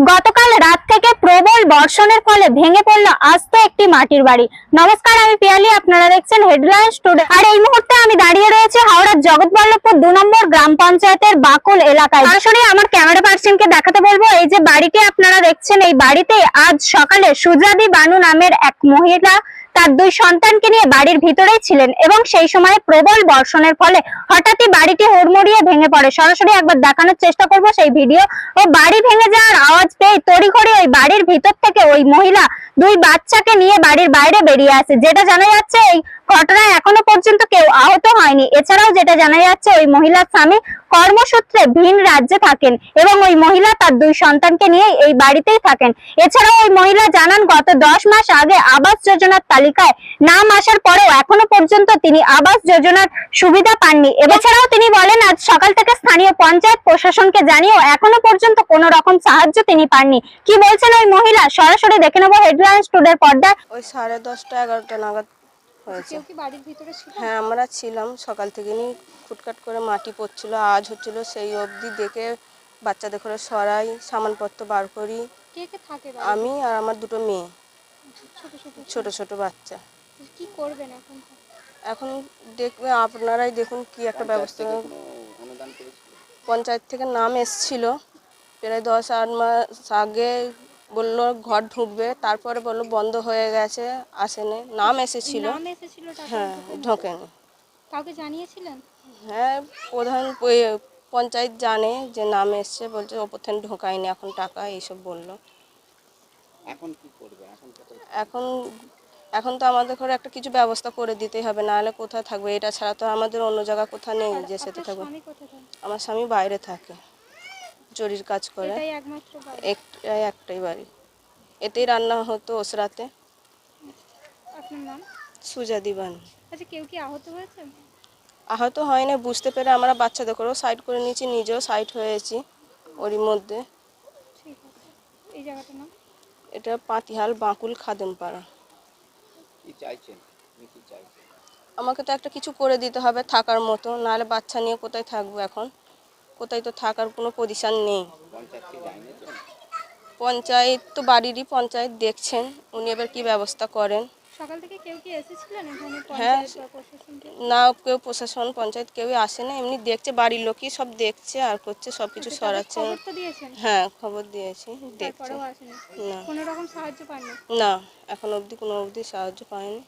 গতকাল রাত থেকে প্রবল বর্ষণের ফলে ভেঙে পড়ল আস্ত একটি মাটির বাড়ি। নমস্কার, আমি পিয়ালি, আপনারা দেখছেন হেডলাইন স্টুডিও আর এই মুহূর্তে আমি দাঁড়িয়ে রয়েছে হাওড়ার জগৎবল্লভপুর দু নম্বর গ্রাম পঞ্চায়েতের বাকুল এলাকায়। সরাসরি আমার ক্যামেরা পার্সনকে দেখাতে বলব, এই যে বাড়িটি আপনারা দেখছেন, এই বাড়িতে আজ সকালে সুজাদি বানু নামের এক মহিলা তার দুই সন্তানকে নিয়ে বাড়ির ভিতরেই ছিলেন এবং সেই সময় প্রবল বর্ষণের ফলে হঠাৎই বাড়িটি হুড়মুড়িয়ে ভেঙে পড়ে। সরাসরি একবার দেখানোর চেষ্টা করব সেই ভিডিও। ও বাড়ি ভেঙে যাওয়ার আওয়াজ পেয়ে তড়িঘড়ি ওই বাড়ির ভিতর থেকে ওই মহিলা দুই বাচ্চাকে নিয়ে বাড়ির বাইরে বেরিয়ে আসে, যেটা জানা যাচ্ছে এই ঘটনায় এখনও পর্যন্ত আহত হয়নি। এছাড়াও যেটা জানা যাচ্ছে, ওই মহিলার স্বামী কর্মসূত্রে ভিন রাজ্যে থাকেন এবং ওই মহিলা তার দুই সন্তানকে নিয়ে এই বাড়িতেই থাকেন। এছাড়াও ওই মহিলা জানান, গত দশ মাস আগে আবাস যোজনার তালিকায় নাম আসার পরেও এখনও পর্যন্ত তিনি আবাস যোজনার সুবিধা পাননি। এছাড়াও তিনি বলেন, আজ সকাল থেকে স্থানীয় পঞ্চায়েত প্রশাসনকে জানিয়েও এখনও পর্যন্ত কোনো রকম সাহায্য তিনি পাননি। কি বলছেন ওই মহিলা? সরাসরি দেখে নেব হেডলাইন্স টুডের পর্দায়। ওই সাড়ে দশটা, এগারোটা নাগাদ হয়েছে। কেউ কি বাড়ির ভিতরে ছিল? হ্যাঁ আমরা ছিলাম সকাল থেকে নিয়ে খুটখাট করে মাটি পড়ছিল আজ হচ্ছিল সেই অবধি দেখে বাচ্চাদের করে সরাই সামানপত্র বার করি। কে কে থাকে আমি আর আমার দুটো মেয়ে। ছোট ছোট ছোট ছোট বাচ্চা। কি করবেন এখন? এখন দেখবে আপনারাই দেখুন কি একটা ব্যবস্থা পঞ্চায়েত থেকে নাম এসছিল। প্রায় দশ আট মাস আগে বলল ঘর ঢুকবে। তারপরে বলল বন্ধ হয়ে গেছে আসেনি। নাম এসেছিল। নাম এসেছিল টাকা হ্যাঁ ঢোকেনি। কাউকে জানিয়েছিলেন? হ্যাঁ প্রধান পঞ্চায়েত জানে যে নাম এসছে বলছে ওপর থেকে ঢোকায়নি এখন টাকা এইসব বলল। এখন কি করবে? এখন এখন এখন তো আমাদের ঘরে একটা কিছু ব্যবস্থা করে দিতেই হবে নাহলে কোথায় থাকবে? এটা ছাড়া তো আমাদের অন্য জায়গা কোথাও নেই যে সেটা আপনার থাকবে। স্বামী কোথায় থাকে? আমার স্বামী বাইরে থাকে। জরির কাজ করে। এটাই একটাই একটাই বাড়ি। এতেই রান্না হতো ওসরাতে। আপনার নাম? সুজা দিবান। আচ্ছা কেউ কি আহত হয়েছে? আহত হয়নি বুঝতে পেরে আমরা বাচ্চাদের করেও সাইড করে নিয়েছি নিজেও সাইড হয়েছি ওরই মধ্যে। এই জায়গাটার নাম? এটা পাতিহাল বাঁকুল খাদেমপাড়া। কি চাইছেন? কি চাইছেন? আমাকে তো একটা কিছু করে দিতে হবে থাকার মতো নাহলে বাচ্চা নিয়ে কোথায় থাকব এখন? কোথায় তো থাকার কোনো পজিশান নেই। পঞ্চায়েত তো বাড়িরই পঞ্চায়েত দেখছেন উনি এবার কি ব্যবস্থা করেন? সকাল থেকে কেউ কি এসেছিলেন হ্যাঁ। না কেউ প্রশাসন পঞ্চায়েত কেউই আসে না এমনি দেখছে বাড়ির লোকই সব দেখছে আর করছে সব কিছু আচ্ছা, সরাচ্ছে। হ্যাঁ খবর দিয়েছি দেখছে। না। কোনো রকম সাহায্য পাননি? না এখন অবধি কোনো অবধি সাহায্য পায়নি